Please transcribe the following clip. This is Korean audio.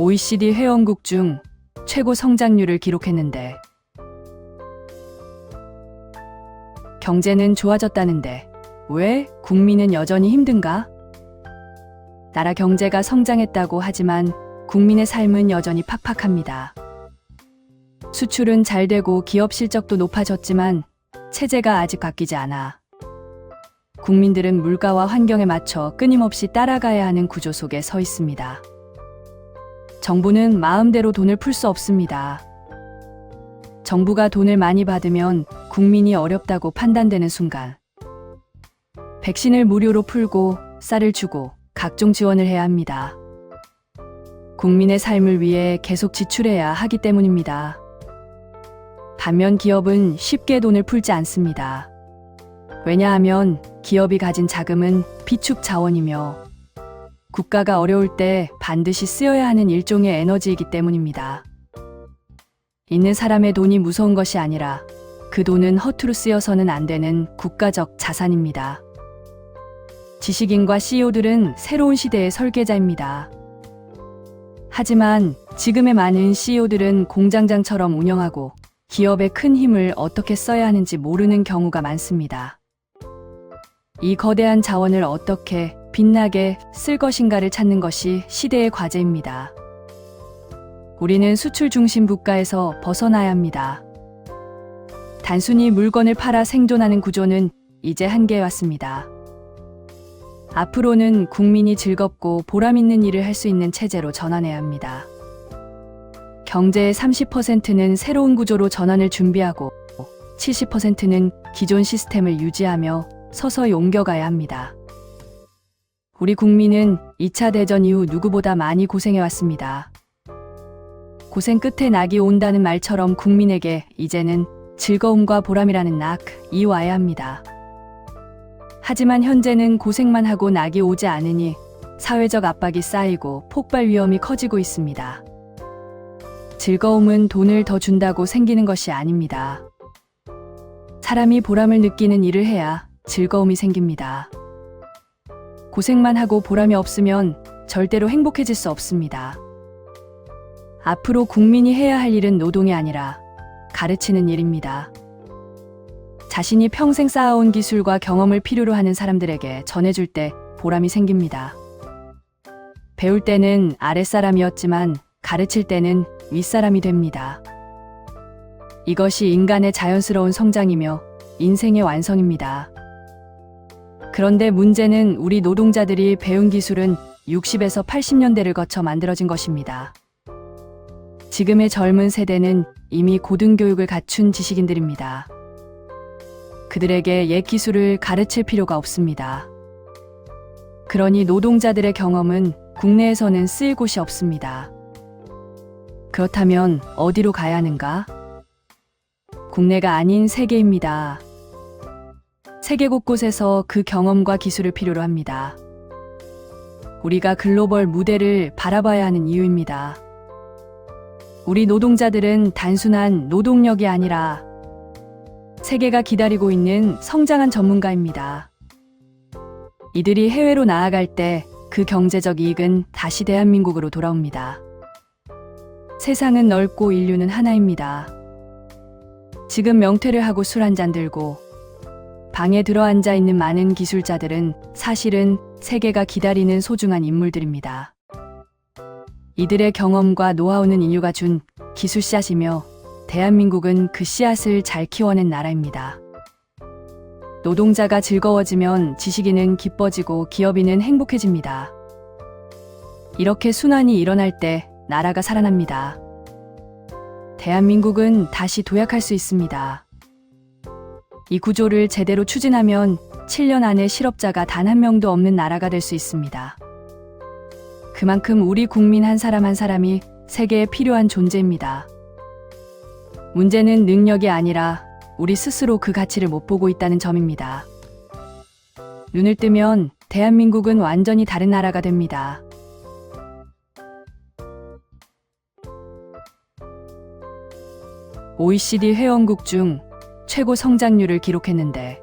OECD 회원국 중 최고 성장률을 기록했는데 경제는 좋아졌다는데 왜 국민은 여전히 힘든가? 나라 경제가 성장했다고 하지만 국민의 삶은 여전히 팍팍합니다. 수출은 잘 되고 기업 실적도 높아졌지만 체제가 아직 바뀌지 않아. 국민들은 물가와 환경에 맞춰 끊임없이 따라가야 하는 구조 속에 서 있습니다. 정부는 마음대로 돈을 풀 수 없습니다. 정부가 돈을 많이 받으면 국민이 어렵다고 판단되는 순간 백신을 무료로 풀고 쌀을 주고 각종 지원을 해야 합니다. 국민의 삶을 위해 계속 지출해야 하기 때문입니다. 반면 기업은 쉽게 돈을 풀지 않습니다. 왜냐하면 기업이 가진 자금은 비축 자원이며 국가가 어려울 때 반드시 쓰여야 하는 일종의 에너지이기 때문입니다. 있는 사람의 돈이 무서운 것이 아니라 그 돈은 허투루 쓰여서는 안 되는 국가적 자산입니다. 지식인과 CEO들은 새로운 시대의 설계자입니다. 하지만 지금의 많은 CEO들은 공장장처럼 운영하고 기업의 큰 힘을 어떻게 써야 하는지 모르는 경우가 많습니다. 이 거대한 자원을 어떻게 빛나게 쓸 것인가를 찾는 것이 시대의 과제입니다. 우리는 수출 중심 국가에서 벗어나야 합니다. 단순히 물건을 팔아 생존하는 구조는 이제 한계에 왔습니다. 앞으로는 국민이 즐겁고 보람 있는 일을 할 수 있는 체제로 전환해야 합니다. 경제의 30%는 새로운 구조로 전환을 준비하고 70%는 기존 시스템을 유지하며 서서히 옮겨가야 합니다. 우리 국민은 2차 대전 이후 누구보다 많이 고생해왔습니다. 고생 끝에 낙이 온다는 말처럼 국민에게 이제는 즐거움과 보람이라는 낙이 와야 합니다. 하지만 현재는 고생만 하고 낙이 오지 않으니 사회적 압박이 쌓이고 폭발 위험이 커지고 있습니다. 즐거움은 돈을 더 준다고 생기는 것이 아닙니다. 사람이 보람을 느끼는 일을 해야 즐거움이 생깁니다. 고생만 하고 보람이 없으면 절대로 행복해질 수 없습니다. 앞으로 국민이 해야 할 일은 노동이 아니라 가르치는 일입니다. 자신이 평생 쌓아온 기술과 경험을 필요로 하는 사람들에게 전해줄 때 보람이 생깁니다. 배울 때는 아랫사람이었지만 가르칠 때는 윗사람이 됩니다. 이것이 인간의 자연스러운 성장이며 인생의 완성입니다. 그런데 문제는 우리 노동자들이 배운 기술은 60에서 80년대를 거쳐 만들어진 것입니다. 지금의 젊은 세대는 이미 고등교육을 갖춘 지식인들입니다. 그들에게 옛 기술을 가르칠 필요가 없습니다. 그러니 노동자들의 경험은 국내에서는 쓰일 곳이 없습니다. 그렇다면 어디로 가야 하는가? 국내가 아닌 세계입니다. 세계 곳곳에서 그 경험과 기술을 필요로 합니다. 우리가 글로벌 무대를 바라봐야 하는 이유입니다. 우리 노동자들은 단순한 노동력이 아니라 세계가 기다리고 있는 성장한 전문가입니다. 이들이 해외로 나아갈 때 그 경제적 이익은 다시 대한민국으로 돌아옵니다. 세상은 넓고 인류는 하나입니다. 지금 명퇴를 하고 술 한 잔 들고 방에 들어 앉아 있는 많은 기술자들은 사실은 세계가 기다리는 소중한 인물들입니다. 이들의 경험과 노하우는 인류가 준 기술 씨앗이며 대한민국은 그 씨앗을 잘 키워낸 나라입니다. 노동자가 즐거워지면 지식인은 기뻐지고 기업인은 행복해집니다. 이렇게 순환이 일어날 때 나라가 살아납니다. 대한민국은 다시 도약할 수 있습니다. 이 구조를 제대로 추진하면 7년 안에 실업자가 단 한 명도 없는 나라가 될 수 있습니다. 그만큼 우리 국민 한 사람 한 사람이 세계에 필요한 존재입니다. 문제는 능력이 아니라 우리 스스로 그 가치를 못 보고 있다는 점입니다. 눈을 뜨면 대한민국은 완전히 다른 나라가 됩니다. OECD 회원국 중 최고 성장률을 기록했는데